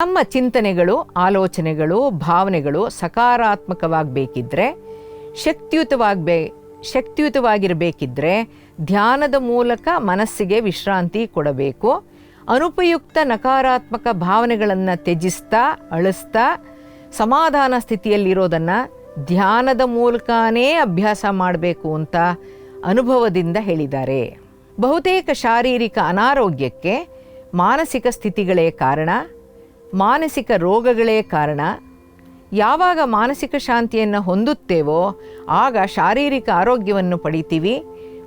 ನಮ್ಮ ಚಿಂತನೆಗಳು, ಆಲೋಚನೆಗಳು, ಭಾವನೆಗಳು ಸಕಾರಾತ್ಮಕವಾಗಬೇಕಿದ್ರೆ, ಶಕ್ತಿಯುತವಾಗಬೇ, ಶಕ್ತಿಯುತವಾಗಿರಬೇಕಿದ್ರೆ ಧ್ಯಾನದ ಮೂಲಕ ಮನಸ್ಸಿಗೆ ವಿಶ್ರಾಂತಿ ಕೊಡಬೇಕು. ಅನುಪಯುಕ್ತ ನಕಾರಾತ್ಮಕ ಭಾವನೆಗಳನ್ನು ತ್ಯಜಿಸ್ತಾ, ಅಳಿಸ್ತಾ, ಸಮಾಧಾನ ಸ್ಥಿತಿಯಲ್ಲಿರೋದನ್ನು ಧ್ಯಾನದ ಮೂಲಕನೇ ಅಭ್ಯಾಸ ಮಾಡಬೇಕು ಅಂತ ಅನುಭವದಿಂದ ಹೇಳಿದ್ದಾರೆ. ಬಹುತೇಕ ಶಾರೀರಿಕ ಅನಾರೋಗ್ಯಕ್ಕೆ ಮಾನಸಿಕ ಸ್ಥಿತಿಗಳೇ ಕಾರಣ. ಮಾನಸಿಕ ರೋಗಗಳೇ ಕಾರಣ. ಯಾವಾಗ ಮಾನಸಿಕ ಶಾಂತಿಯನ್ನು ಹೊಂದುತ್ತೇವೋ, ಆಗ ಶಾರೀರಿಕ ಆರೋಗ್ಯವನ್ನು ಪಡಿತೀವಿ.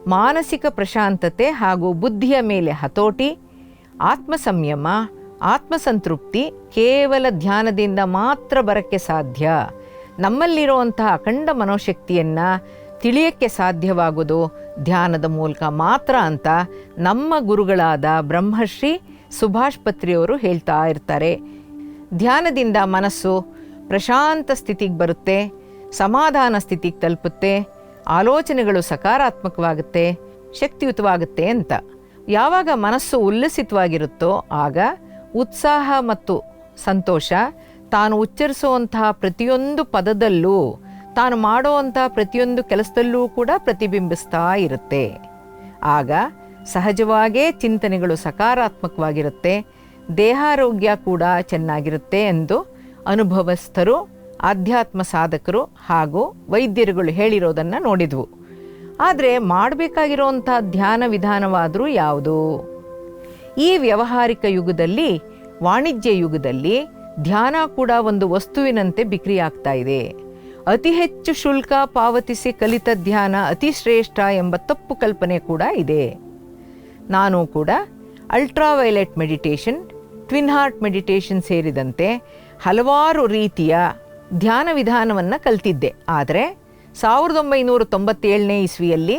ಮಾನಸಿಕ ಪ್ರಶಾಂತತೆ ಹಾಗೂ ಬುದ್ಧಿಯ ಮೇಲೆ ಹತೋಟಿ. ಆತ್ಮ ಸಂಯಮ ಆತ್ಮಸಂತೃಪ್ತಿ ಕೇವಲ ಧ್ಯಾನದಿಂದ ಮಾತ್ರ ಬರಕ್ಕೆ ಸಾಧ್ಯ. ನಮ್ಮಲ್ಲಿರುವಂತಹ ಅಖಂಡ ಮನೋಶಕ್ತಿಯನ್ನು ತಿಳಿಯಕ್ಕೆ ಸಾಧ್ಯವಾಗೋದು ಧ್ಯಾನದ ಮೂಲಕ ಮಾತ್ರ ಅಂತ ನಮ್ಮ ಗುರುಗಳಾದ ಬ್ರಹ್ಮಶ್ರೀ ಸುಭಾಷ್ ಪತ್ರಿಯವರು ಹೇಳ್ತಾ ಇರ್ತಾರೆ. ಧ್ಯಾನದಿಂದ ಮನಸ್ಸು ಪ್ರಶಾಂತ ಸ್ಥಿತಿಗೆ ಬರುತ್ತೆ, ಸಮಾಧಾನ ಸ್ಥಿತಿಗೆ ತಲುಪುತ್ತೆ, ಆಲೋಚನೆಗಳು ಸಕಾರಾತ್ಮಕವಾಗುತ್ತೆ, ಶಕ್ತಿಯುತವಾಗುತ್ತೆ ಅಂತ. ಯಾವಾಗ ಮನಸ್ಸು ಉಲ್ಲಸಿತವಾಗಿರುತ್ತೋ ಆಗ ಉತ್ಸಾಹ ಮತ್ತು ಸಂತೋಷ ತಾನು ಉಚ್ಚರಿಸುವಂತಹ ಪ್ರತಿಯೊಂದು ಪದದಲ್ಲೂ, ತಾನು ಮಾಡುವಂತಹ ಪ್ರತಿಯೊಂದು ಕೆಲಸದಲ್ಲೂ ಕೂಡ ಪ್ರತಿಬಿಂಬಿಸ್ತಾ ಇರುತ್ತೆ. ಆಗ ಸಹಜವಾಗೇ ಚಿಂತನೆಗಳು ಸಕಾರಾತ್ಮಕವಾಗಿರುತ್ತೆ, ದೇಹಾರೋಗ್ಯ ಕೂಡ ಚೆನ್ನಾಗಿರುತ್ತೆ ಎಂದು ಅನುಭವಸ್ಥರು, ಆಧ್ಯಾತ್ಮ ಸಾಧಕರು ಹಾಗೂ ವೈದ್ಯರುಗಳು ಹೇಳಿರೋದನ್ನು ನೋಡಿದ್ವು. ಆದರೆ ಮಾಡಬೇಕಾಗಿರುವಂಥ ಧ್ಯಾನ ವಿಧಾನವಾದರೂ ಯಾವುದು? ಈ ವ್ಯವಹಾರಿಕ ಯುಗದಲ್ಲಿ, ವಾಣಿಜ್ಯ ಯುಗದಲ್ಲಿ ಧ್ಯಾನ ಕೂಡ ಒಂದು ವಸ್ತುವಿನಂತೆ ಬಿಕ್ರಿಯಾಗ್ತಾ ಇದೆ. ಅತಿ ಹೆಚ್ಚು ಶುಲ್ಕ ಪಾವತಿಸಿ ಕಲಿತ ಧ್ಯಾನ ಅತಿ ಶ್ರೇಷ್ಠ ಎಂಬ ತಪ್ಪು ಕಲ್ಪನೆ ಕೂಡ ಇದೆ. ನಾನು ಕೂಡ ultraviolet meditation twin heart meditation ಸೇರಿದಂತೆ ಹಲವಾರು ರೀತಿಯ ಧ್ಯಾನ ವಿಧಾನವನ್ನು ಕಲ್ತಿದ್ದೆ. ಆದರೆ ಸಾವಿರದ ಒಂಬೈನೂರ ತೊಂಬತ್ತೇಳನೇ ಇಸ್ವಿಯಲ್ಲಿ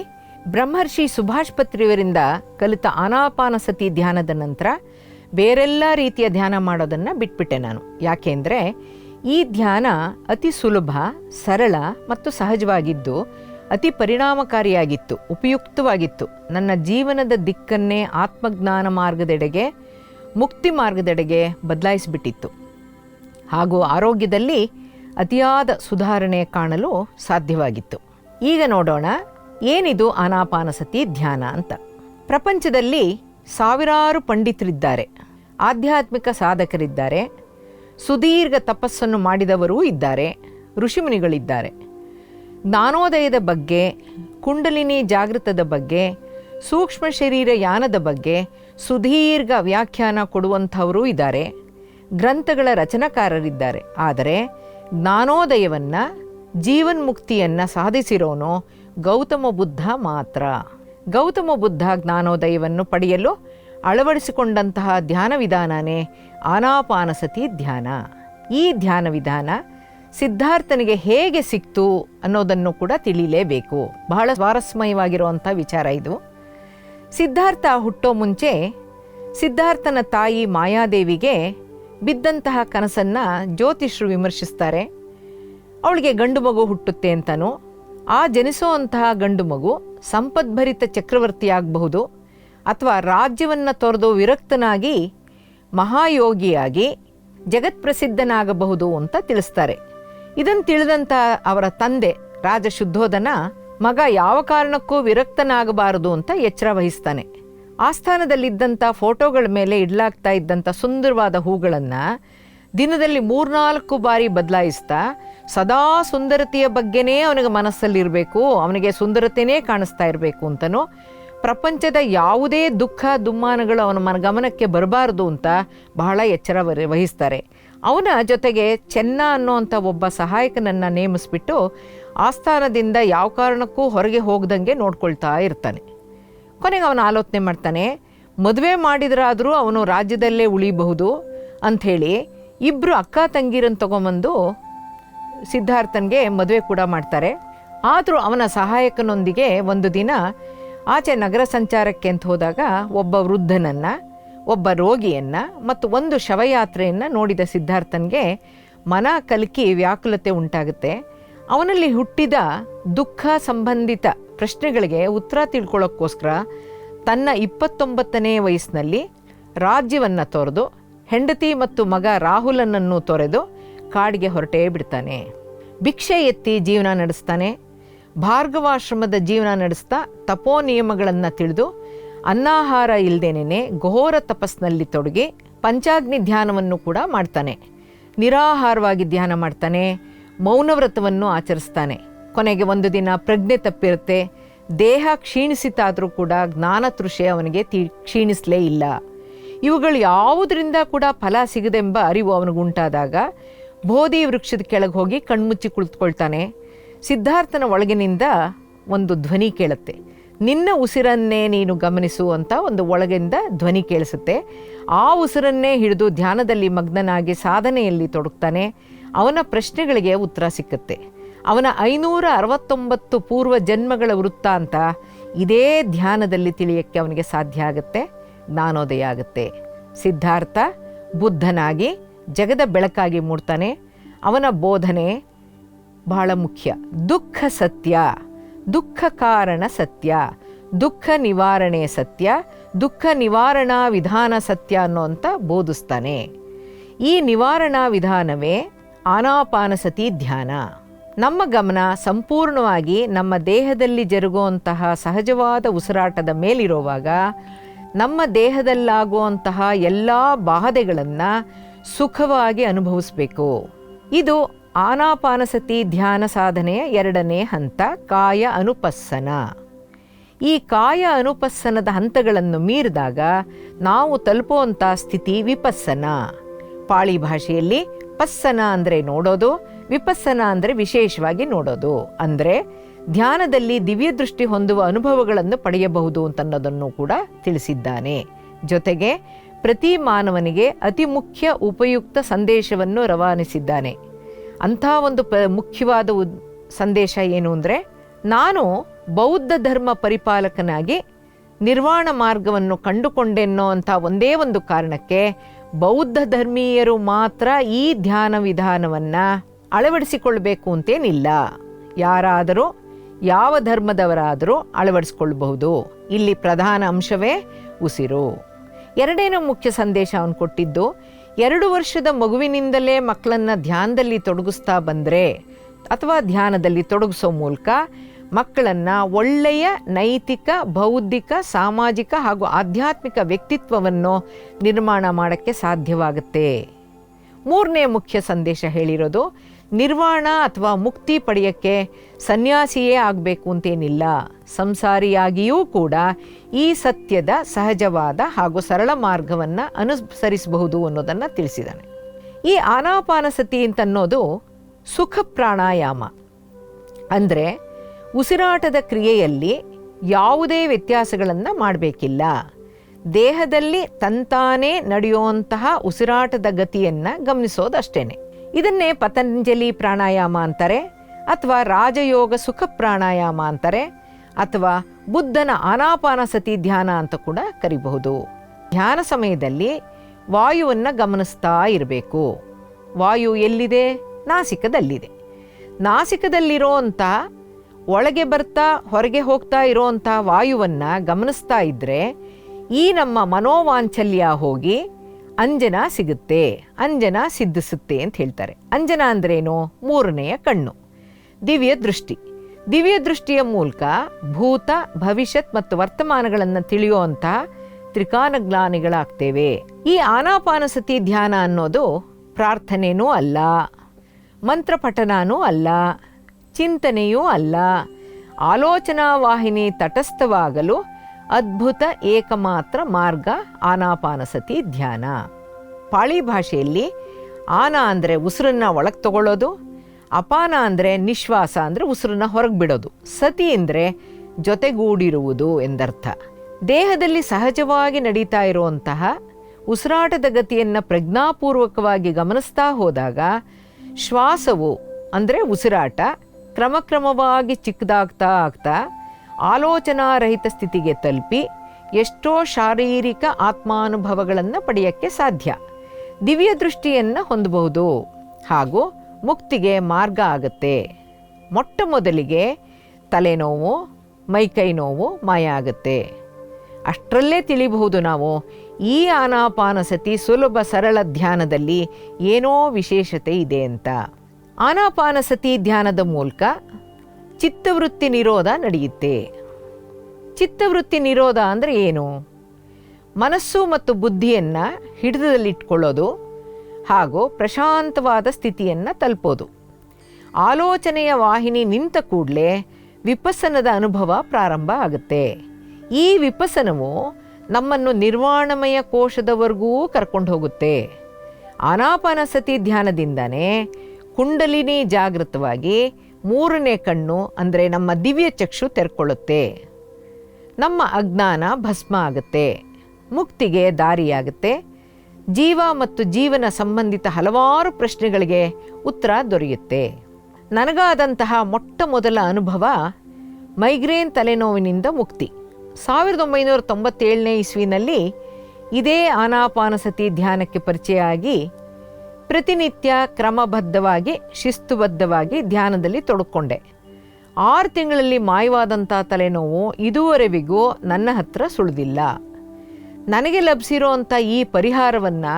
ಬ್ರಹ್ಮರ್ಷಿ ಸುಭಾಷ್ ಪತ್ರಿಯವರಿಂದ ಕಲಿತ ಆನಾಪಾನಸತಿ ಧ್ಯಾನದ ನಂತರ ಬೇರೆಲ್ಲ ರೀತಿಯ ಧ್ಯಾನ ಮಾಡೋದನ್ನು ಬಿಟ್ಬಿಟ್ಟೆ ನಾನು. ಯಾಕೆಂದರೆ ಈ ಧ್ಯಾನ ಅತಿ ಸುಲಭ, ಸರಳ ಮತ್ತು ಸಹಜವಾಗಿದ್ದು ಅತಿ ಪರಿಣಾಮಕಾರಿಯಾಗಿತ್ತು, ಉಪಯುಕ್ತವಾಗಿತ್ತು. ನನ್ನ ಜೀವನದ ದಿಕ್ಕನ್ನೇ ಆತ್ಮಜ್ಞಾನ ಮಾರ್ಗದೆಡೆಗೆ, ಮುಕ್ತಿ ಮಾರ್ಗದೆಡೆಗೆ ಬದಲಾಯಿಸಿಬಿಟ್ಟಿತ್ತು. ಹಾಗೂ ಆರೋಗ್ಯದಲ್ಲಿ ಅತಿಯಾದ ಸುಧಾರಣೆ ಕಾಣಲು ಸಾಧ್ಯವಾಗಿತ್ತು. ಈಗ ನೋಡೋಣ, ಏನಿದು ಆನಾಪಾನಸತಿ ಧ್ಯಾನ ಅಂತ. ಪ್ರಪಂಚದಲ್ಲಿ ಸಾವಿರಾರು ಪಂಡಿತರಿದ್ದಾರೆ. ಆಧ್ಯಾತ್ಮಿಕ ಸಾಧಕರಿದ್ದಾರೆ. ಸುದೀರ್ಘ ತಪಸ್ಸನ್ನು ಮಾಡಿದವರೂ ಇದ್ದಾರೆ. ಋಷಿಮುನಿಗಳಿದ್ದಾರೆ. ಜ್ಞಾನೋದಯದ ಬಗ್ಗೆ, ಕುಂಡಲಿನಿ ಜಾಗೃತದ ಬಗ್ಗೆ, ಸೂಕ್ಷ್ಮ ಶರೀರ ಯಾನದ ಬಗ್ಗೆ ಸುದೀರ್ಘ ವ್ಯಾಖ್ಯಾನ ಕೊಡುವಂಥವರೂ ಇದ್ದಾರೆ. ಗ್ರಂಥಗಳ ರಚನಾಕಾರರಿದ್ದಾರೆ. ಆದರೆ ಜ್ಞಾನೋದಯವನ್ನು, ಜೀವನ್ಮುಕ್ತಿಯನ್ನು ಸಾಧಿಸಿರೋನು ಗೌತಮ ಬುದ್ಧ ಮಾತ್ರ. ಗೌತಮ ಬುದ್ಧ ಜ್ಞಾನೋದಯವನ್ನು ಪಡೆಯಲು ಅಳವಡಿಸಿಕೊಂಡಂತಹ ಧ್ಯಾನ ವಿಧಾನನೇ ಆನಾಪಾನಸತಿ ಧ್ಯಾನ. ಈ ಧ್ಯಾನ ವಿಧಾನ ಸಿದ್ಧಾರ್ಥನಿಗೆ ಹೇಗೆ ಸಿಕ್ತು ಅನ್ನೋದನ್ನು ಕೂಡ ತಿಳಿಲೇಬೇಕು. ಬಹಳ ಸ್ವಾರಸ್ಮಯವಾಗಿರುವಂಥ ವಿಚಾರ ಇದು. ಸಿದ್ಧಾರ್ಥ ಹುಟ್ಟೋ ಮುಂಚೆ ಸಿದ್ಧಾರ್ಥನ ತಾಯಿ ಮಾಯಾದೇವಿಗೆ ಬಿದ್ದಂತಹ ಕನಸನ್ನು ಜ್ಯೋತಿಷರು ವಿಮರ್ಶಿಸ್ತಾರೆ. ಅವಳಿಗೆ ಗಂಡು ಮಗು ಹುಟ್ಟುತ್ತೆ ಅಂತನೋ. ಆ ಜನಿಸುವಂತಹ ಗಂಡು ಮಗು ಸಂಪದ್ಭರಿತ ಚಕ್ರವರ್ತಿಯಾಗಬಹುದು ಅಥವಾ ರಾಜ್ಯವನ್ನು ತೊರೆದು ವಿರಕ್ತನಾಗಿ ಮಹಾಯೋಗಿಯಾಗಿ ಜಗತ್ಪ್ರಸಿದ್ಧನಾಗಬಹುದು ಅಂತ ತಿಳಿಸ್ತಾರೆ. ಇದನ್ನು ತಿಳಿದಂಥ ಅವರ ತಂದೆ ರಾಜ ಶುದ್ಧೋಧನ ಮಗ ಯಾವ ಕಾರಣಕ್ಕೂ ವಿರಕ್ತನಾಗಬಾರದು ಅಂತ ಎಚ್ಚರ ವಹಿಸ್ತಾನೆ. ಆಸ್ಥಾನದಲ್ಲಿದ್ದಂಥ ಫೋಟೋಗಳ ಮೇಲೆ ಇಡ್ಲಾಗ್ತಾ ಇದ್ದಂಥ ಸುಂದರವಾದ ಹೂಗಳನ್ನು ದಿನದಲ್ಲಿ ಮೂರ್ನಾಲ್ಕು ಬಾರಿ ಬದಲಾಯಿಸ್ತಾ ಸದಾ ಸುಂದರತೆಯ ಬಗ್ಗೆನೇ ಅವನಿಗೆ ಮನಸ್ಸಲ್ಲಿರಬೇಕು, ಅವನಿಗೆ ಸುಂದರತೆಯೇ ಕಾಣಿಸ್ತಾ ಇರಬೇಕು ಅಂತನೋ, ಪ್ರಪಂಚದ ಯಾವುದೇ ದುಃಖ ದುಮ್ಮಾನಗಳು ಅವನ ಮನ ಗಮನಕ್ಕೆ ಬರಬಾರ್ದು ಅಂತ ಬಹಳ ಎಚ್ಚರ ವಹಿಸ್ತಾರೆ. ಅವನ ಜೊತೆಗೆ ಚೆನ್ನ ಅನ್ನುವಂಥ ಒಬ್ಬ ಸಹಾಯಕನನ್ನು ನೇಮಿಸ್ಬಿಟ್ಟು ಆಸ್ಥಾನದಿಂದ ಯಾವ ಕಾರಣಕ್ಕೂ ಹೊರಗೆ ಹೋಗ್ದಂಗೆ ನೋಡ್ಕೊಳ್ತಾ ಇರ್ತಾನೆ. ಕೊನೆಗೆ ಅವನು ಆಲೋಚನೆ ಮಾಡ್ತಾನೆ, ಮದುವೆ ಮಾಡಿದ್ರಾದರೂ ಅವನು ರಾಜ್ಯದಲ್ಲೇ ಉಳಿಬಹುದು ಅಂಥೇಳಿ ಇಬ್ಬರು ಅಕ್ಕ ತಂಗಿರನ್ನು ತೊಗೊಂಬಂದು ಸಿದ್ಧಾರ್ಥನಿಗೆ ಮದುವೆ ಕೂಡ ಮಾಡ್ತಾರೆ. ಆದರೂ ಅವನ ಸಹಾಯಕನೊಂದಿಗೆ ಒಂದು ದಿನ ಆಚೆ ನಗರ ಸಂಚಾರಕ್ಕೆ ಅಂತ ಹೋದಾಗ ಒಬ್ಬ ವೃದ್ಧನನ್ನು ಒಬ್ಬ ರೋಗಿಯನ್ನು ಮತ್ತು ಒಂದು ಶವಯಾತ್ರೆಯನ್ನು ನೋಡಿದ ಸಿದ್ಧಾರ್ಥನಿಗೆ ಮನ ಕಲಕಿ ವ್ಯಾಕುಲತೆ ಉಂಟಾಗುತ್ತೆ. ಅವನಲ್ಲಿ ಹುಟ್ಟಿದ ದುಃಖ ಸಂಬಂಧಿತ ಪ್ರಶ್ನೆಗಳಿಗೆ ಉತ್ತರ ತಿಳ್ಕೊಳ್ಳೋಕ್ಕೋಸ್ಕರ ತನ್ನ ಇಪ್ಪತ್ತೊಂಬತ್ತನೇ ವಯಸ್ಸಿನಲ್ಲಿ ರಾಜ್ಯವನ್ನು ತೊರೆದು, ಹೆಂಡತಿ ಮತ್ತು ಮಗ ರಾಹುಲನನ್ನು ತೊರೆದು ಕಾಡಿಗೆ ಹೊರಟೇ ಬಿಡ್ತಾನೆ. ಭಿಕ್ಷೆ ಎತ್ತಿ ಜೀವನ ನಡೆಸ್ತಾನೆ. ಭಾರ್ಗವಾಶ್ರಮದ ಜೀವನ ನಡೆಸ್ತಾ ತಪೋ ನಿಯಮಗಳನ್ನು ತಿಳಿದು ಅನ್ನಾಹಾರ ಇಲ್ಲದೇನೆ ಘೋರ ತಪಸ್ನಲ್ಲಿ ತೊಡಗಿ ಪಂಚಾಗ್ನಿ ಧ್ಯಾನವನ್ನು ಕೂಡ ಮಾಡ್ತಾನೆ. ನಿರಾಹಾರವಾಗಿ ಧ್ಯಾನ ಮಾಡ್ತಾನೆ, ಮೌನವ್ರತವನ್ನು ಆಚರಿಸ್ತಾನೆ. ಕೊನೆಗೆ ಒಂದು ದಿನ ಪ್ರಜ್ಞೆ ತಪ್ಪಿರುತ್ತೆ, ದೇಹ ಕ್ಷೀಣಿಸಿತಾದರೂ ಕೂಡ ಜ್ಞಾನ ತೃಷೆ ಅವನಿಗೆ ತಿ ಕ್ಷೀಣಿಸಲೇ ಇಲ್ಲ. ಇವುಗಳು ಯಾವುದರಿಂದ ಕೂಡ ಫಲ ಸಿಗದೆಂಬ ಅರಿವು ಅವನಿಗುಂಟಾದಾಗ ಬೋಧಿ ವೃಕ್ಷದ ಕೆಳಗೆ ಹೋಗಿ ಕಣ್ಮುಚ್ಚಿ ಕುಳಿತುಕೊಳ್ತಾನೆ. ಸಿದ್ಧಾರ್ಥನ ಒಳಗಿನಿಂದ ಒಂದು ಧ್ವನಿ ಕೇಳುತ್ತೆ. ನಿನ್ನ ಉಸಿರನ್ನೇ ನೀನು ಗಮನಿಸು ಅಂತ ಒಂದು ಒಳಗಿಂದ ಧ್ವನಿ ಕೇಳಿಸುತ್ತೆ. ಆ ಉಸಿರನ್ನೇ ಹಿಡಿದು ಧ್ಯಾನದಲ್ಲಿ ಮಗ್ನನಾಗಿ ಸಾಧನೆಯಲ್ಲಿ ತೊಡಗ್ತಾನೆ. ಅವನ ಪ್ರಶ್ನೆಗಳಿಗೆ ಉತ್ತರ ಸಿಕ್ಕುತ್ತೆ. ಅವನ ಐನೂರ ಅರವತ್ತೊಂಬತ್ತು ಪೂರ್ವ ಜನ್ಮಗಳ ವೃತ್ತಾಂತ ಇದೇ ಧ್ಯಾನದಲ್ಲಿ ತಿಳಿಯಕ್ಕೆ ಅವನಿಗೆ ಸಾಧ್ಯ ಆಗುತ್ತೆ, ಜ್ಞಾನೋದಯ ಆಗುತ್ತೆ. ಸಿದ್ಧಾರ್ಥ ಬುದ್ಧನಾಗಿ ಜಗದ ಬೆಳಕಾಗಿ ಮೂಡ್ತಾನೆ. ಅವನ ಬೋಧನೆ ಬಹಳ ಮುಖ್ಯ. ದುಃಖ ಸತ್ಯ. ದುಃಖ ಕಾರಣ ಸತ್ಯ. ದುಃಖ ನಿವಾರಣೆ ಸತ್ಯ. ದುಃಖ ನಿವಾರಣಾ ವಿಧಾನ ಸತ್ಯ ಅನ್ನೋ ಅಂತ ಬೋಧಿಸ್ತಾನೆ. ಈ ನಿವಾರಣಾ ವಿಧಾನವೇ ಆನಾಪಾನಸತಿ ಧ್ಯಾನ. ನಮ್ಮ ಗಮನ ಸಂಪೂರ್ಣವಾಗಿ ನಮ್ಮ ದೇಹದಲ್ಲಿ ಜರುಗುವಂತಹ ಸಹಜವಾದ ಉಸಿರಾಟದ ಮೇಲಿರುವಾಗ ನಮ್ಮ ದೇಹದಲ್ಲಾಗುವಂತಹ ಎಲ್ಲ ಬಾಧೆಗಳನ್ನು ಸುಖವಾಗಿ ಅನುಭವಿಸಬೇಕು. ಇದು ಆನಾಪಾನಸತಿ ಧ್ಯಾನ ಸಾಧನೆಯ ಎರಡನೇ ಹಂತ ಕಾಯ ಅನುಪಸ್ಸನ. ಈ ಕಾಯ ಅನುಪಸ್ಸನದ ಹಂತಗಳನ್ನು ಮೀರಿದಾಗ ನಾವು ತಲುಪುವಂಥ ಸ್ಥಿತಿ ವಿಪಸ್ಸನ. ಪಾಳಿ ಭಾಷೆಯಲ್ಲಿ ಪಸ್ಸನ ಅಂದರೆ ನೋಡೋದು, ವಿಪಸ್ಸನ ಅಂದರೆ ವಿಶೇಷವಾಗಿ ನೋಡೋದು. ಅಂದರೆ ಧ್ಯಾನದಲ್ಲಿ ದಿವ್ಯ ದೃಷ್ಟಿ ಹೊಂದುವ ಅನುಭವಗಳನ್ನು ಪಡೆಯಬಹುದು ಅಂತನ್ನೋದನ್ನು ಕೂಡ ತಿಳಿಸಿದ್ದಾನೆ. ಜೊತೆಗೆ ಪ್ರತಿ ಮಾನವನಿಗೆ ಅತಿ ಮುಖ್ಯ ಉಪಯುಕ್ತ ಸಂದೇಶವನ್ನು ರವಾನಿಸಿದ್ದಾನೆ. ಅಂಥ ಒಂದು ಪ ಮುಖ್ಯವಾದ ಸಂದೇಶ ಏನು ಅಂದರೆ, ನಾನು ಬೌದ್ಧ ಧರ್ಮ ಪರಿಪಾಲಕನಾಗಿ ನಿರ್ವಾಣ ಮಾರ್ಗವನ್ನು ಕಂಡುಕೊಂಡೆನ್ನೋ ಅಂಥ ಒಂದೇ ಒಂದು ಕಾರಣಕ್ಕೆ ಬೌದ್ಧ ಧರ್ಮೀಯರು ಮಾತ್ರ ಈ ಧ್ಯಾನ ವಿಧಾನವನ್ನು ಅಳವಡಿಸಿಕೊಳ್ಬೇಕು ಅಂತೇನಿಲ್ಲ. ಯಾರಾದರೂ, ಯಾವ ಧರ್ಮದವರಾದರೂ ಅಳವಡಿಸ್ಕೊಳ್ಬಹುದು. ಇಲ್ಲಿ ಪ್ರಧಾನ ಅಂಶವೇ ಉಸಿರು. ಎರಡೇನೋ ಮುಖ್ಯ ಸಂದೇಶ ಅವನು ಕೊಟ್ಟಿದ್ದು ಎರಡು ವರ್ಷದ ಮಗುವಿನಿಂದಲೇ ಮಕ್ಕಳನ್ನು ಧ್ಯಾನದಲ್ಲಿ ತೊಡಗಿಸ್ತಾ ಬಂದರೆ ಅಥವಾ ಧ್ಯಾನದಲ್ಲಿ ತೊಡಗಿಸೋ ಮೂಲಕ ಮಕ್ಕಳನ್ನು ಒಳ್ಳೆಯ ನೈತಿಕ, ಬೌದ್ಧಿಕ, ಸಾಮಾಜಿಕ ಹಾಗೂ ಆಧ್ಯಾತ್ಮಿಕ ವ್ಯಕ್ತಿತ್ವವನ್ನು ನಿರ್ಮಾಣ ಮಾಡೋಕ್ಕೆ ಸಾಧ್ಯವಾಗುತ್ತೆ. ಮೂರನೇ ಮುಖ್ಯ ಸಂದೇಶ ಹೇಳಿರೋದು ನಿರ್ವಾಣ ಅಥವಾ ಮುಕ್ತಿ ಪಡೆಯೋಕ್ಕೆ ಸನ್ಯಾಸಿಯೇ ಆಗಬೇಕು ಅಂತೇನಿಲ್ಲ. ಸಂಸಾರಿಯಾಗಿಯೂ ಕೂಡ ಈ ಸತ್ಯದ ಸಹಜವಾದ ಹಾಗೂ ಸರಳ ಮಾರ್ಗವನ್ನು ಅನುಸರಿಸಬಹುದು ಅನ್ನೋದನ್ನು ತಿಳಿಸಿದ್ದಾನೆ. ಈ ಆನಾಪಾನಸತಿ ಅಂತನ್ನೋದು ಸುಖ ಪ್ರಾಣಾಯಾಮ. ಅಂದರೆ ಉಸಿರಾಟದ ಕ್ರಿಯೆಯಲ್ಲಿ ಯಾವುದೇ ವ್ಯತ್ಯಾಸಗಳನ್ನು ಮಾಡಬೇಕಿಲ್ಲ. ದೇಹದಲ್ಲಿ ತಂತಾನೇ ನಡೆಯುವಂತಹ ಉಸಿರಾಟದ ಗತಿಯನ್ನು ಗಮನಿಸೋದಷ್ಟೇನೆ. ಇದನ್ನೇ ಪತಂಜಲಿ ಪ್ರಾಣಾಯಾಮ ಅಂತಾರೆ, ಅಥವಾ ರಾಜಯೋಗ ಸುಖ ಪ್ರಾಣಾಯಾಮ ಅಂತಾರೆ, ಅಥವಾ ಬುದ್ಧನ ಆನಾಪಾನಸತಿ ಧ್ಯಾನ ಅಂತ ಕೂಡ ಕರಿಬಹುದು. ಧ್ಯಾನ ಸಮಯದಲ್ಲಿ ವಾಯುವನ್ನು ಗಮನಿಸ್ತಾ ಇರಬೇಕು. ವಾಯು ಎಲ್ಲಿದೆ? ನಾಸಿಕದಲ್ಲಿದೆ. ನಾಸಿಕದಲ್ಲಿರೋಂಥ ಒಳಗೆ ಬರ್ತಾ ಹೊರಗೆ ಹೋಗ್ತಾ ಇರೋವಂಥ ವಾಯುವನ್ನು ಗಮನಿಸ್ತಾ ಇದ್ದರೆ ಈ ನಮ್ಮ ಮನೋವಾಂಚಲ್ಯ ಹೋಗಿ ಅಂಜನ ಸಿಗುತ್ತೆ, ಅಂಜನ ಸಿದ್ಧಿಸುತ್ತೆ ಅಂತ ಹೇಳ್ತಾರೆ. ಅಂಜನ ಅಂದ್ರೇನು? ಮೂರನೆಯ ಕಣ್ಣು. ದಿವ್ಯ ದೃಷ್ಟಿ. ದಿವ್ಯ ದೃಷ್ಟಿಯ ಮೂಲಕ ಭೂತ, ಭವಿಷ್ಯತ್ ಮತ್ತು ವರ್ತಮಾನಗಳನ್ನು ತಿಳಿಯುವಂತಹ ತ್ರಿಕಾನಜ್ಞಾನಿಗಳಾಗ್ತೇವೆ ಈ ಆನಾಪಾನಸತಿ ಧ್ಯಾನ ಅನ್ನೋದು ಪ್ರಾರ್ಥನೆಯೂ ಅಲ್ಲ ಮಂತ್ರ ಪಠನನೂ ಅಲ್ಲ, ಚಿಂತನೆಯೂ ಅಲ್ಲ, ಆಲೋಚನಾ ವಾಹಿನಿ ತಟಸ್ಥವಾಗಲು ಅದ್ಭುತ ಏಕಮಾತ್ರ ಮಾರ್ಗ ಆನಾಪಾನಸತಿ ಧ್ಯಾನ. ಪಾಳಿ ಭಾಷೆಯಲ್ಲಿ ಆನ ಅಂದರೆ ಉಸಿರನ್ನ ಒಳಗೆ ತಗೊಳ್ಳೋದು, ಅಪಾನ ಅಂದರೆ ನಿಶ್ವಾಸ ಅಂದರೆ ಉಸಿರನ್ನ ಹೊರಗೆ ಬಿಡೋದು, ಸತಿ ಅಂದರೆ ಜೊತೆಗೂಡಿರುವುದು ಎಂದರ್ಥ. ದೇಹದಲ್ಲಿ ಸಹಜವಾಗಿ ನಡೀತಾ ಇರುವಂತಹ ಉಸಿರಾಟದ ಗತಿಯನ್ನು ಪ್ರಜ್ಞಾಪೂರ್ವಕವಾಗಿ ಗಮನಿಸ್ತಾ ಹೋದಾಗ ಶ್ವಾಸವು ಅಂದರೆ ಉಸಿರಾಟ ಕ್ರಮಕ್ರಮವಾಗಿ ಚಿಕ್ಕದಾಗ್ತಾ ಆಗ್ತಾ ಆಲೋಚನಾರಹಿತ ಸ್ಥಿತಿಗೆ ತಲುಪಿ ಎಷ್ಟೋ ಶಾರೀರಿಕ ಆತ್ಮಾನುಭವಗಳನ್ನು ಪಡೆಯೋಕ್ಕೆ ಸಾಧ್ಯ. ದಿವ್ಯ ದೃಷ್ಟಿಯನ್ನು ಹೊಂದಬಹುದು. ಹಾಗೂ ಮುಕ್ತಿಗೆ ಮಾರ್ಗ ಆಗುತ್ತೆ. ಮೊಟ್ಟ ಮೊದಲಿಗೆ ತಲೆನೋವು ಮೈಕೈ ನೋವು ಮಾಯ ಆಗುತ್ತೆ. ಅಷ್ಟರಲ್ಲೇ ತಿಳಿಬಹುದು ನಾವು ಈ ಆನಾಪಾನಸತಿ ಸುಲಭ ಸರಳ ಧ್ಯಾನದಲ್ಲಿ ಏನೋ ವಿಶೇಷತೆ ಇದೆ ಅಂತ. ಆನಾಪಾನಸತಿ ಧ್ಯಾನದ ಮೂಲಕ ಚಿತ್ತವೃತ್ತಿ ನಿರೋಧ ನಡೆಯುತ್ತೆ. ಚಿತ್ತವೃತ್ತಿ ನಿರೋಧ ಅಂದರೆ ಏನು? ಮನಸ್ಸು ಮತ್ತು ಬುದ್ಧಿಯನ್ನು ಹಿಡಿತದಲ್ಲಿಟ್ಕೊಳ್ಳೋದು ಹಾಗೂ ಪ್ರಶಾಂತವಾದ ಸ್ಥಿತಿಯನ್ನು ತಲುಪೋದು. ಆಲೋಚನೆಯ ವಾಹಿನಿ ನಿಂತ ಕೂಡಲೇ ವಿಪಸನದ ಅನುಭವ ಪ್ರಾರಂಭ ಆಗುತ್ತೆ. ಈ ವಿಪಸನವು ನಮ್ಮನ್ನು ನಿರ್ವಾಣಮಯ ಕೋಶದವರೆಗೂ ಕರ್ಕೊಂಡು ಹೋಗುತ್ತೆ. ಆನಾಪಾನಸತಿ ಧ್ಯಾನದಿಂದನೇ ಕುಂಡಲಿನಿ ಜಾಗೃತವಾಗಿ ಮೂರನೇ ಕಣ್ಣು ಅಂದರೆ ನಮ್ಮ ದಿವ್ಯ ಚಕ್ಷು ತೆರ್ಕೊಳ್ಳುತ್ತೆ. ನಮ್ಮ ಅಜ್ಞಾನ ಭಸ್ಮ ಆಗುತ್ತೆ. ಮುಕ್ತಿಗೆ ದಾರಿಯಾಗುತ್ತೆ. ಜೀವ ಮತ್ತು ಜೀವನ ಸಂಬಂಧಿತ ಹಲವಾರು ಪ್ರಶ್ನೆಗಳಿಗೆ ಉತ್ತರ ದೊರೆಯುತ್ತೆ. ನನಗಾದಂತಹ ಮೊಟ್ಟ ಮೊದಲ ಅನುಭವ ಮೈಗ್ರೇನ್ ತಲೆನೋವಿನಿಂದ ಮುಕ್ತಿ. ಸಾವಿರದ ಒಂಬೈನೂರ ತೊಂಬತ್ತೇಳನೇ ಇಸ್ವಿನಲ್ಲಿ ಇದೇ ಆನಾಪಾನಸತಿ ಧ್ಯಾನಕ್ಕೆ ಪರಿಚಯ ಆಗಿ ಪ್ರತಿನಿತ್ಯ ಕ್ರಮಬದ್ಧವಾಗಿ, ಶಿಸ್ತುಬದ್ಧವಾಗಿ ಧ್ಯಾನದಲ್ಲಿ ತೊಡಕೊಂಡೆ. ಆರು ತಿಂಗಳಲ್ಲಿ ಮಾಯವಾದಂಥ ತಲೆನೋವು ಇದುವರೆವಿಗೂ ನನ್ನ ಹತ್ರ ಸುಳಿದಿಲ್ಲ. ನನಗೆ ಲಭಿಸಿರೋಂಥ ಈ ಪರಿಹಾರವನ್ನು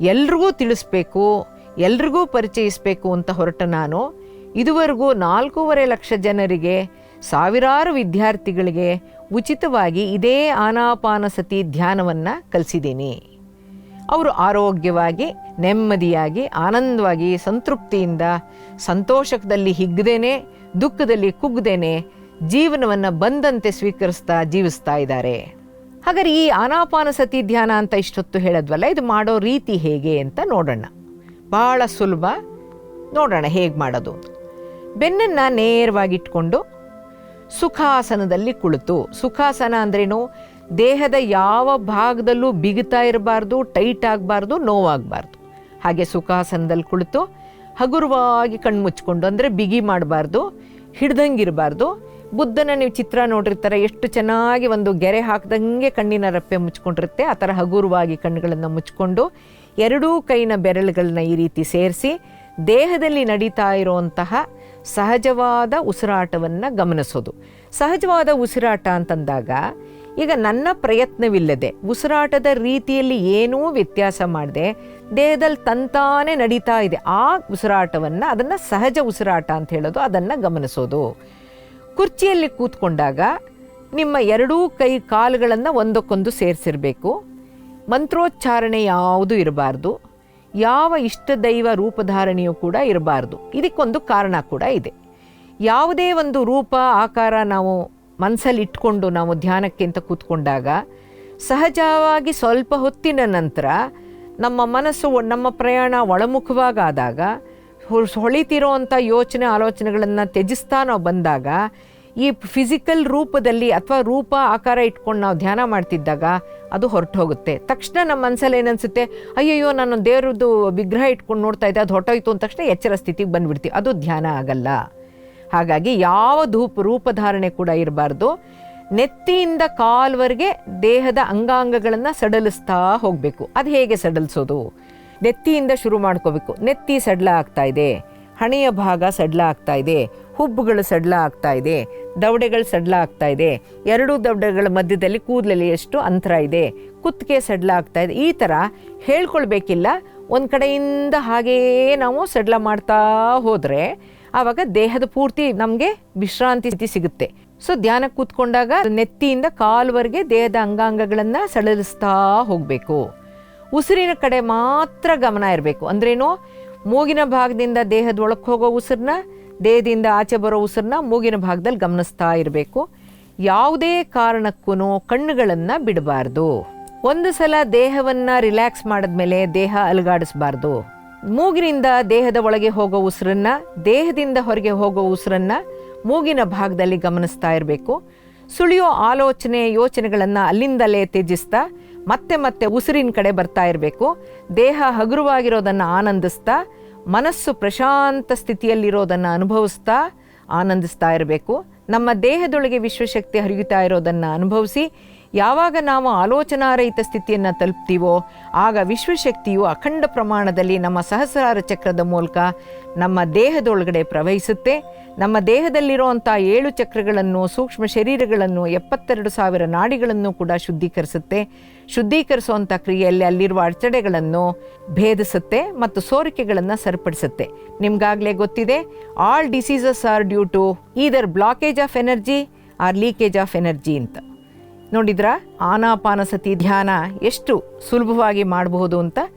ಎಲ್ರಿಗೂ ತಿಳಿಸ್ಬೇಕು, ಎಲ್ರಿಗೂ ಪರಿಚಯಿಸಬೇಕು ಅಂತ ಹೊರಟ ನಾನು ಇದುವರೆಗೂ ನಾಲ್ಕೂವರೆ ಲಕ್ಷ ಜನರಿಗೆ, ಸಾವಿರಾರು ವಿದ್ಯಾರ್ಥಿಗಳಿಗೆ ಉಚಿತವಾಗಿ ಇದೇ ಆನಾಪಾನಸತಿ ಧ್ಯಾನವನ್ನು ಕಲಿಸಿದ್ದೀನಿ. ಅವರು ಆರೋಗ್ಯವಾಗಿ, ನೆಮ್ಮದಿಯಾಗಿ, ಆನಂದವಾಗಿ, ಸಂತೃಪ್ತಿಯಿಂದ, ಸಂತೋಷದಲ್ಲಿ ಹಿಗ್ಗದೇನೆ ದುಃಖದಲ್ಲಿ ಕುಗ್ದೇನೆ ಜೀವನವನ್ನು ಬಂದಂತೆ ಸ್ವೀಕರಿಸ್ತಾ ಜೀವಿಸ್ತಾ ಇದ್ದಾರೆ. ಹಾಗಾದ್ರೆ ಈ ಆನಾಪಾನಸತಿ ಧ್ಯಾನ ಅಂತ ಇಷ್ಟೊತ್ತು ಹೇಳದ್ವಲ್ಲ, ಇದು ಮಾಡೋ ರೀತಿ ಹೇಗೆ ಅಂತ ನೋಡೋಣ. ಭಾಳ ಸುಲಭ. ನೋಡೋಣ ಹೇಗೆ ಮಾಡೋದು. ಬೆನ್ನನ್ನು ನೇರವಾಗಿ ಇಟ್ಕೊಂಡು ಸುಖಾಸನದಲ್ಲಿ ಕುಳಿತು. ಸುಖಾಸನ ಅಂದ್ರೇನು? ದೇಹದ ಯಾವ ಭಾಗದಲ್ಲೂ ಬಿಗುತ್ತಾ ಇರಬಾರ್ದು, ಟೈಟ್ ಆಗಬಾರ್ದು, ನೋವಾಗಬಾರ್ದು. ಹಾಗೆ ಸುಖಾಸನದಲ್ಲಿ ಕುಳಿತು ಹಗುರವಾಗಿ ಕಣ್ಣು ಮುಚ್ಕೊಂಡು ಅಂದರೆ ಬಿಗಿ ಮಾಡಬಾರ್ದು, ಹಿಡ್ದಂಗಿರಬಾರ್ದು. ಬುದ್ಧನ ನೀವು ಚಿತ್ರ ನೋಡಿರ್ತಾರೆ, ಎಷ್ಟು ಚೆನ್ನಾಗಿ ಒಂದು ಗೆರೆ ಹಾಕ್ದಂಗೆ ಕಣ್ಣಿನ ರಪ್ಪೆ ಮುಚ್ಕೊಂಡಿರುತ್ತೆ, ಆ ಥರ ಹಗುರವಾಗಿ ಕಣ್ಣುಗಳನ್ನು ಮುಚ್ಕೊಂಡು ಎರಡೂ ಕೈನ ಬೆರಳುಗಳನ್ನ ಈ ರೀತಿ ಸೇರಿಸಿ ದೇಹದಲ್ಲಿ ನಡೀತಾ ಇರುವಂತಹ ಸಹಜವಾದ ಉಸಿರಾಟವನ್ನು ಗಮನಿಸೋದು. ಸಹಜವಾದ ಉಸಿರಾಟ ಅಂತಂದಾಗ ಈಗ ನನ್ನ ಪ್ರಯತ್ನವಿಲ್ಲದೆ ಉಸಿರಾಟದ ರೀತಿಯಲ್ಲಿ ಏನೂ ವ್ಯತ್ಯಾಸ ಮಾಡದೆ, ದೇಹದಲ್ಲಿ ತಂತಾನೆ ನಡೀತಾ ಇದೆ. ಆ ಉಸಿರಾಟವನ್ನು, ಅದನ್ನು ಸಹಜ ಉಸಿರಾಟ ಅಂತ ಹೇಳೋದು, ಅದನ್ನು ಗಮನಿಸೋದು. ಕುರ್ಚಿಯಲ್ಲಿ ಕೂತ್ಕೊಂಡಾಗ ನಿಮ್ಮ ಎರಡೂ ಕೈ ಕಾಲುಗಳನ್ನು ಒಂದಕ್ಕೊಂದು ಸೇರಿಸಿರಬೇಕು. ಮಂತ್ರೋಚ್ಚಾರಣೆ ಯಾವುದು ಇರಬಾರ್ದು. ಯಾವ ಇಷ್ಟ ದೈವ ರೂಪಧಾರಣೆಯೂ ಕೂಡ ಇರಬಾರ್ದು. ಇದಕ್ಕೊಂದು ಕಾರಣ ಕೂಡ ಇದೆ. ಯಾವುದೇ ಒಂದು ರೂಪ, ಆಕಾರ ನಾವು ಮನಸ್ಸಲ್ಲಿ ಇಟ್ಕೊಂಡು ನಾವು ಧ್ಯಾನಕ್ಕೆ ಅಂತ ಕೂತ್ಕೊಂಡಾಗ, ಸಹಜವಾಗಿ ಸ್ವಲ್ಪ ಹೊತ್ತಿನ ನಂತರ ನಮ್ಮ ಮನಸ್ಸು ನಮ್ಮ ಪ್ರಯಾಣ ಒಳಮುಖವಾಗಾದಾಗ ಹೊಳಿತಿರೋ ಅಂಥ ಯೋಚನೆ ಆಲೋಚನೆಗಳನ್ನು ತ್ಯಜಿಸ್ತಾ ನಾವು ಬಂದಾಗ, ಈ ಫಿಸಿಕಲ್ ರೂಪದಲ್ಲಿ ಅಥವಾ ರೂಪ ಆಕಾರ ಇಟ್ಕೊಂಡು ನಾವು ಧ್ಯಾನ ಮಾಡ್ತಿದ್ದಾಗ ಅದು ಹೊರಟು ಹೋಗುತ್ತೆ ತಕ್ಷಣ ನಮ್ಮ ಮನಸ್ಸಲ್ಲಿ ಏನನ್ಸುತ್ತೆ? ಅಯ್ಯಯ್ಯೋ ನಾನು ದೇವ್ರದ್ದು ವಿಗ್ರಹ ಇಟ್ಕೊಂಡು ನೋಡ್ತಾ ಇದ್ದೆ, ಅದು ಹೊರಟೋಯ್ತು ಅಂದ ತಕ್ಷಣ ಎಚ್ಚರ ಸ್ಥಿತಿಗೆ ಬಂದುಬಿಡ್ತೀವಿ. ಅದು ಧ್ಯಾನ ಆಗಲ್ಲ. ಹಾಗಾಗಿ ಯಾವ ಧೂಪ ರೂಪಧಾರಣೆ ಕೂಡ ಇರಬಾರ್ದು. ನೆತ್ತಿಯಿಂದ ಕಾಲ್ವರೆಗೆ ದೇಹದ ಅಂಗಾಂಗಗಳನ್ನು ಸಡಲಿಸ್ತಾ ಹೋಗಬೇಕು. ಅದು ಹೇಗೆ ಸಡಲಿಸೋದು? ನೆತ್ತಿಯಿಂದ ಶುರು ಮಾಡ್ಕೋಬೇಕು. ನೆತ್ತಿ ಸಡ್ಲ ಆಗ್ತಾ ಇದೆ. ಹಣೆಯ ಭಾಗ ಸಡ್ಲ ಆಗ್ತಾ ಇದೆ. ಹುಬ್ಬುಗಳು ಸಡ್ಲ ಆಗ್ತಾ ಇದೆ. ದವಡೆಗಳು ಸಡ್ಲ ಆಗ್ತಾ ಇದೆ. ಎರಡೂ ದವಡೆಗಳ ಮಧ್ಯದಲ್ಲಿ ಕೂದಲಲ್ಲಿ ಎಷ್ಟು ಅಂತರ ಇದೆ. ಕುತ್ತಿಗೆ ಸಡ್ಲ ಆಗ್ತಾ ಇದೆ. ಈ ಥರ ಹೇಳ್ಕೊಳ್ಬೇಕಿಲ್ಲ. ಒಂದು ಕಡೆಯಿಂದ ಹಾಗೇ ನಾವು ಸಡ್ಲ ಮಾಡ್ತಾ ಹೋದರೆ ಆವಾಗ ದೇಹದ ಪೂರ್ತಿ ನಮಗೆ ವಿಶ್ರಾಂತಿ ಸಿಗುತ್ತೆ. ಸೊ ಧ್ಯಾನ ಕೂತ್ಕೊಂಡಾಗ ನೆತ್ತಿಯಿಂದ ಕಾಲ್ವರೆಗೆ ದೇಹದ ಅಂಗಾಂಗಗಳನ್ನು ಸಡಲಿಸ್ತಾ ಹೋಗಬೇಕು. ಉಸಿರಿನ ಕಡೆ ಮಾತ್ರ ಗಮನ ಇರಬೇಕು. ಅಂದ್ರೇನು? ಮೂಗಿನ ಭಾಗದಿಂದ ದೇಹದ ಒಳಕ್ಕೆ ಹೋಗೋ ಉಸಿರನ್ನ ದೇಹದಿಂದ ಆಚೆ ಬರೋ ಉಸಿರನ್ನ ಮೂಗಿನ ಭಾಗದಲ್ಲಿ ಗಮನಿಸ್ತಾ ಇರಬೇಕು. ಯಾವುದೇ ಕಾರಣಕ್ಕೂ ಕಣ್ಣುಗಳನ್ನು ಬಿಡಬಾರ್ದು. ಒಂದು ಸಲ ದೇಹವನ್ನು ರಿಲ್ಯಾಕ್ಸ್ ಮಾಡಿದ್ಮೇಲೆ ದೇಹ ಅಲುಗಾಡಿಸ್ಬಾರ್ದು. ಮೂಗಿನಿಂದ ದೇಹದ ಒಳಗೆ ಹೋಗೋ ಉಸಿರನ್ನ, ದೇಹದಿಂದ ಹೊರಗೆ ಹೋಗೋ ಉಸಿರನ್ನ ಮೂಗಿನ ಭಾಗದಲ್ಲಿ ಗಮನಿಸ್ತಾ ಇರಬೇಕು. ಸುಳಿಯೋ ಆಲೋಚನೆ, ಯೋಚನೆಗಳನ್ನು ಅಲ್ಲಿಂದಲೇ ತ್ಯಜಿಸ್ತಾ, ಮತ್ತೆ ಮತ್ತೆ ಉಸಿರಿನ ಕಡೆ ಬರ್ತಾ ಇರಬೇಕು. ದೇಹ ಹಗುರವಾಗಿರೋದನ್ನು ಆನಂದಿಸ್ತಾ, ಮನಸ್ಸು ಪ್ರಶಾಂತ ಸ್ಥಿತಿಯಲ್ಲಿರೋದನ್ನು ಅನುಭವಿಸ್ತಾ ಆನಂದಿಸ್ತಾ ಇರಬೇಕು. ನಮ್ಮ ದೇಹದೊಳಗೆ ವಿಶ್ವಶಕ್ತಿ ಹರಿಯುತ್ತಾ ಇರೋದನ್ನು ಅನುಭವಿಸಿ ಯಾವಾಗ ನಾವು ಆಲೋಚನಾರಹಿತ ಸ್ಥಿತಿಯನ್ನು ತಲುಪ್ತೀವೋ, ಆಗ ವಿಶ್ವಶಕ್ತಿಯು ಅಖಂಡ ಪ್ರಮಾಣದಲ್ಲಿ ನಮ್ಮ ಸಹಸ್ರಾರ ಚಕ್ರದ ಮೂಲಕ ನಮ್ಮ ದೇಹದೊಳಗಡೆ ಪ್ರವಹಿಸುತ್ತೆ. ನಮ್ಮ ದೇಹದಲ್ಲಿರುವಂಥ ಏಳು ಚಕ್ರಗಳನ್ನು, ಸೂಕ್ಷ್ಮ ಶರೀರಗಳನ್ನು, ಎಪ್ಪತ್ತೆರಡು ಸಾವಿರ ನಾಡಿಗಳನ್ನು ಕೂಡ ಶುದ್ಧೀಕರಿಸುತ್ತೆ. ಶುದ್ಧೀಕರಿಸುವಂಥ ಕ್ರಿಯೆಯಲ್ಲಿ ಅಲ್ಲಿರುವ ಅಡಚಣೆಗಳನ್ನು ಭೇದಿಸುತ್ತೆ ಮತ್ತು ಸೋರಿಕೆಗಳನ್ನು ಸರಿಪಡಿಸುತ್ತೆ. ನಿಮ್ಗಾಗಲೇ ಗೊತ್ತಿದೆ all diseases are due to either blockage of energy or leakage of energy ಅಂತ. ನೋಡಿದ್ರಾ? ಆನಾಪಾನಸತಿ ಧ್ಯಾನ ಎಷ್ಟು ಸುಲಭವಾಗಿ ಮಾಡಬಹುದು ಅಂತ